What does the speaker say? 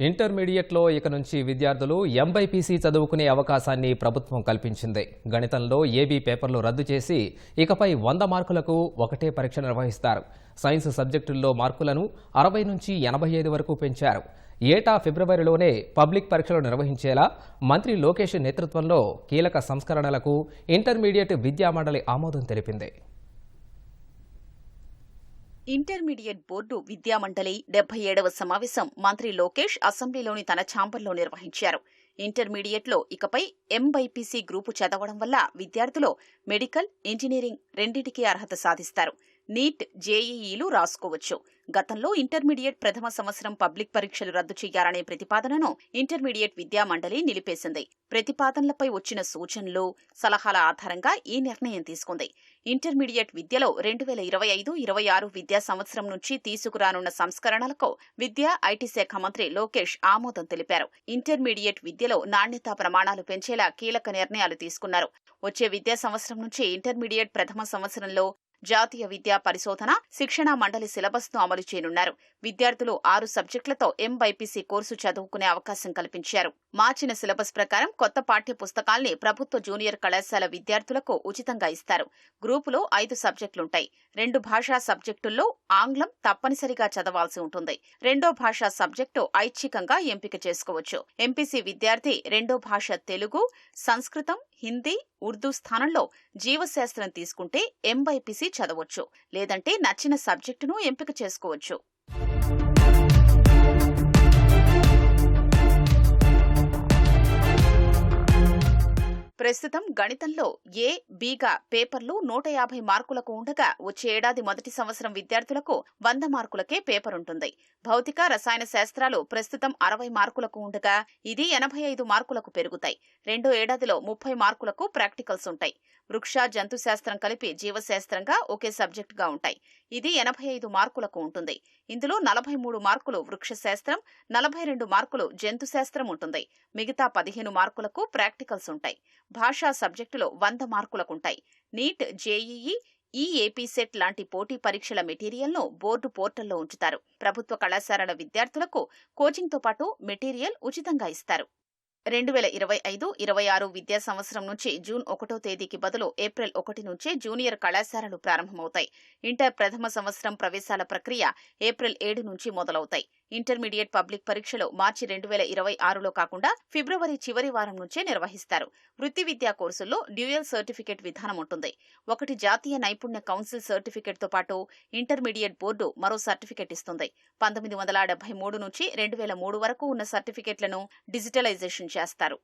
ఇంటర్మీడియట్లో ఇక నుంచి విద్యార్థులు ఎంబైపీసీ చదువుకునే అవకాశాన్ని ప్రభుత్వం కల్పించింది. గణితంలో ఏబీ పేపర్లు రద్దు చేసి ఇకపై వంద మార్కులకు ఒకటే పరీక్ష నిర్వహిస్తారు. సైన్స్ సబ్జెక్టుల్లో మార్కులను అరవై నుంచి ఎనభై ఐదు వరకు పెంచారు. ఏటా ఫిబ్రవరిలోనే పబ్లిక్ పరీక్షలు నిర్వహించేలా మంత్రి లోకేష్ నేతృత్వంలో కీలక సంస్కరణలకు ఇంటర్మీడియట్ విద్యామండలి ఆమోదం తెలిపింది. ఇంటర్మీడియట్ బోర్డు విద్యామండలి డెబ్బై ఏడవ సమావేశం మంత్రి లోకేష్ అసెంబ్లీలోని తన ఛాంబర్లో నిర్వహించారు. ఇంటర్మీడియట్లో ఇకపై ఎంబైపీసీ గ్రూపు చదవడం వల్ల విద్యార్థులు మెడికల్ ఇంజనీరింగ్ రెండింటికి అర్హత సాధిస్తారు. నీట్ జేఈఈలు రాసుకోవచ్చు. గతంలో ఇంటర్మీడియట్ ప్రథమ సంవత్సరం పబ్లిక్ పరీక్షలు రద్దు చేయాలనే ప్రతిపాదనను ఇంటర్మీడియట్ విద్యా మండలి నిలిపేసింది. ప్రతిపాదనలపై వచ్చిన సూచనలు సలహాల ఆధారంగా ఈ నిర్ణయం తీసుకుంది. ఇంటర్మీడియట్ విద్యలో రెండు వేల ఇరవై ఐదు ఇరవై ఆరు విద్యా సంవత్సరం నుంచి తీసుకురానున్న సంస్కరణలకు విద్యా ఐటీ శాఖ మంత్రి లోకేష్ ఆమోదం తెలిపారు. ఇంటర్మీడియట్ విద్యలో నాణ్యతా ప్రమాణాలు పెంచేలా కీలక నిర్ణయాలు తీసుకున్నారు. వచ్చే విద్యా సంవత్సరం నుంచి ఇంటర్మీడియట్ ప్రథమ సంవత్సరంలో జాతీయ విద్యా పరిశోధన శిక్షణా మండలి సిలబస్ను అమలు చేయనున్నారు. విద్యార్థులు ఆరు సబ్జెక్టులతో ఎంబైపీసీ కోర్సు చదువుకునే అవకాశం కల్పించారు. మార్చిన సిలబస్ ప్రకారం కొత్త పాఠ్య పుస్తకాల్ని ప్రభుత్వ జూనియర్ కళాశాల విద్యార్థులకు ఉచితంగా ఇస్తారు. గ్రూపులో ఐదు సబ్జెక్టులుంటాయి. రెండు భాషా సబ్జెక్టుల్లో ఆంగ్లం తప్పనిసరిగా చదవాల్సి ఉంటుంది. రెండో భాషా సబ్జెక్టు ఐచ్ఛికంగా ఎంపిక చేసుకోవచ్చు. ఎంపీసీ విద్యార్థి రెండో భాష తెలుగు సంస్కృతం హిందీ ఉర్దూ స్థానంలో జీవశాస్త్రం తీసుకుంటే ఎంబైపీసీ చదవచ్చు లేదంటే నచ్చిన సబ్జెక్టును ఎంపిక చేసుకోవచ్చు. ప్రస్తుతం గణితంలో ఏ బీగా పేపర్లు నూట యాభై మార్కులకు ఉండగా వచ్చే ఏడాది మొదటి సంవత్సరం విద్యార్థులకు వంద మార్కులకే పేపర్ ఉంటుంది భౌతిక రసాయన శాస్త్రాలు ప్రస్తుతం అరవై మార్కులకు ఉండగా ఇది ఎనభై ఐదు మార్కులకు పెరుగుతాయి. రెండో ఏడాదిలో ముప్పై మార్కులకు ప్రాక్టికల్స్ ఉంటాయి వృక్ష జంతుశాస్త్రం కలిపి జీవశాస్త్రంగా ఒకే సబ్జెక్టుగా ఉంటాయి. ఇది ఎనభై ఐదు మార్కులకు ఉంటుంది. ఇందులో నలభై మూడు మార్కులు వృక్షశాస్త్రం నలభై రెండు మార్కులు జంతుశాస్త్రం ఉంటుంది. మిగతా పదిహేను మార్కులకు ప్రాక్టికల్స్ ఉంటాయి. భాషా సబ్జెక్టులో వంద మార్కులకుంటాయి NEET JEE E AP CET లాంటి పోటీ పరీక్షల మెటీరియల్ను బోర్డు పోర్టల్లో ఉంచుతారు. ప్రభుత్వ కళాశాలల విద్యార్థులకు కోచింగ్తో పాటు మెటీరియల్ ఉచితంగా ఇస్తారు. రెండు వేల ఇరవై ఐదు ఇరవై ఆరు విద్యా సంవత్సరం నుంచి జూన్ ఒకటో తేదీకి బదులు ఏప్రిల్ ఒకటి నుంచే జూనియర్ కళాశాలలు ప్రారంభమవుతాయి. ఇంటర్ ప్రథమ సంవత్సరం ప్రవేశాల ప్రక్రియ ఏప్రిల్ ఏడు నుంచి మొదలవుతాయి. ఇంటర్మీడియట్ పబ్లిక్ పరీక్షలు మార్చి రెండు వేల ఇరవై ఆరులో కాకుండా ఫిబ్రవరి చివరి వారం నుంచే నిర్వహిస్తారు. వృత్తి విద్యా కోర్సుల్లో డ్యూయల్ సర్టిఫికేట్ విధానం ఉంటుంది. ఒకటి జాతీయ నైపుణ్య కౌన్సిల్ సర్టిఫికేట్తో పాటు ఇంటర్మీడియట్ బోర్డు మరో సర్టిఫికేట్ ఇస్తుంది. పంతొమ్మిది వందల డెబ్బై మూడు నుంచి రెండు వేల మూడు వరకు ఉన్న సర్టిఫికేట్లను డిజిటలైజేషన్ చేస్తారు.